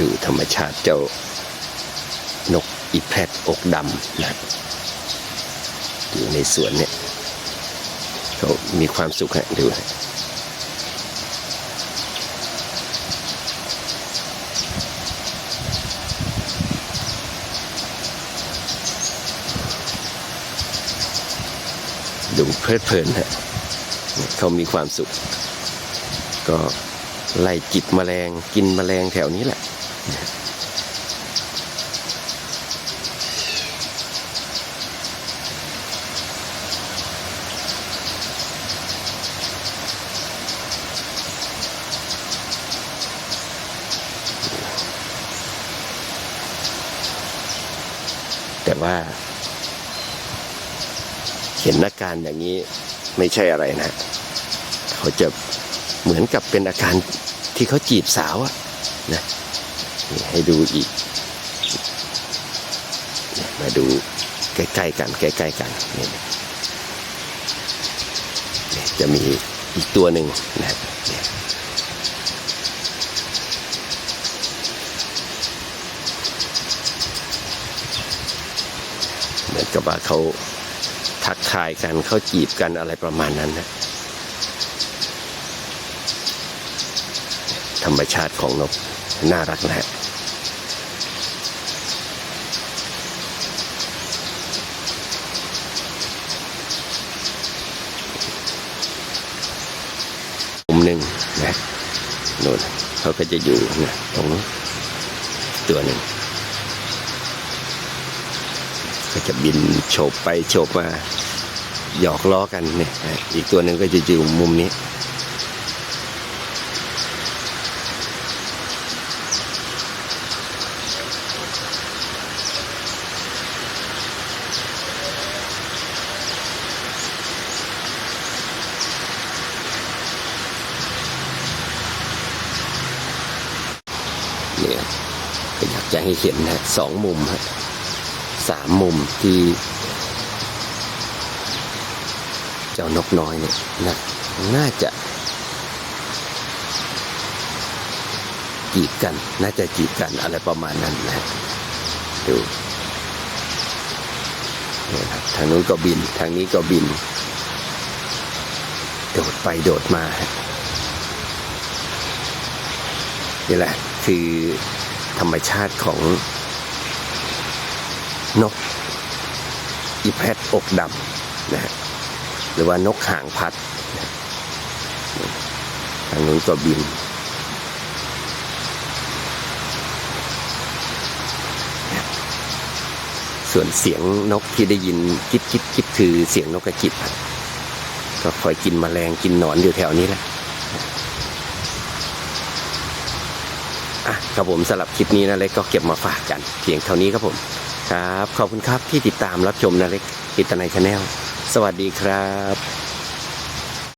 ดูธรรมชาติเจ้านกอีแพรดอกดำนะอยู่ในสวนเนี่ยเขามีความสุขฮะดูฮะดูเพลิดเพลินฮะเขามีความสุข ก็ไล่จิบแมลงกินแมลงแถวนี้แหละ แต่ว่า เห็นอาการอย่างนี้ไม่ใช่อะไรนะ เขาจะเหมือนกับเป็นอาการที่เขาจีบสาวอะนะ ให้ดูอีก มาดูใกล้ๆกันใกล้ๆกันนี่จะมีอีกตัวหนึ่งนะเนี่ยเหมือนกับว่าเขาทักทายกันเขาจีบกันอะไรประมาณนั้นนะธรรมชาติของนก น่ารักนะฮะมุมหนึ่งนะนู่นเขาก็จะอยู่นะตรงนู้นตัวหนึ่งก็จะบินโฉบไปโฉบมาหยอกล้อกันเนี่ยอีกตัวหนึ่งก็จะอยู่มุมนี้ นี่ยก็อยากจะให้เห็นนะสองมุมฮะสามมุมที่ เจ้านกน้อยเนี่ยนะน่าจะจีบกัน น่าจะจีบกันอะไรประมาณนั้นนะดูนี่ครับทางนู้นก็บิน ทางนี้ก็บิน โดดไปโดดมานี่แหละ คือธรรมชาติของนกอีแพดอกดำนะฮะหรือว่านกหางพัดทางนู้นก็บิน ส่วนเสียงนกที่ได้ยินกิ๊บกิ๊บกิ๊บคือเสียงนกกระจิบก็คอยกินแมลงกินหนอนอยู่แถวนี้แหละ อะครับผมสำหรับคลิปนี้นะเล็กก็เก็บมาฝากกันเพียงเท่านี้ครับผม ครับ ขอบคุณครับที่ติดตามรับชมนะเล็กกิตนายชาแนลสวัสดีครับ